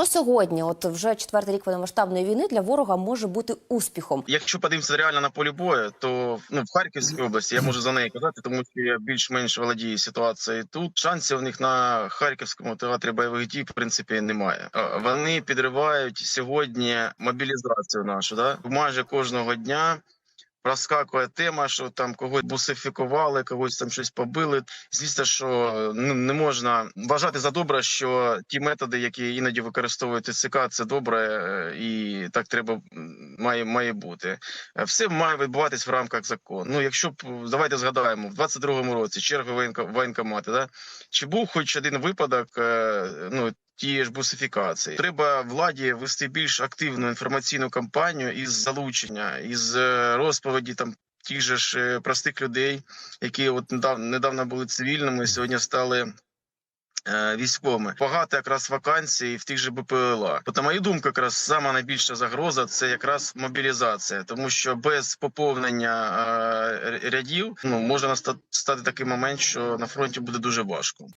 Що сьогодні, от вже четвертий рік повномасштабної війни, для ворога може бути успіхом? Якщо подивимося реально на полі бою, то ну в Харківській області я можу за неї казати, тому що я більш-менш володію ситуацією. Тут шансів у них на харківському театрі бойових дій в принципі немає. Вони підривають сьогодні мобілізацію нашу. Да майже кожного дня. Проскакує тема, що там когось бусифікували, когось там щось побили. Звісно, що ну не можна вважати за добре, що ті методи, які іноді використовують ТЦК, це добре, е, і так треба має має бути. Все має відбуватись в рамках закону. Ну, якщо давайте згадаємо, в 22-му році черги воєнко- воєнкомати, да чи був хоч один випадок, е, ну тієї ж бусифікації. Треба владі вести більш активну інформаційну кампанію із залучення, із е, розповіді там. Тих же ж е, простих людей, які от недавно, були цивільними, сьогодні стали е, військовими. Багато якраз вакансій в тих же БПЛА. От, на мою думку, якраз сама найбільша загроза це якраз мобілізація, тому що без поповнення рядів ну може наста- стати такий момент, що на фронті буде дуже важко.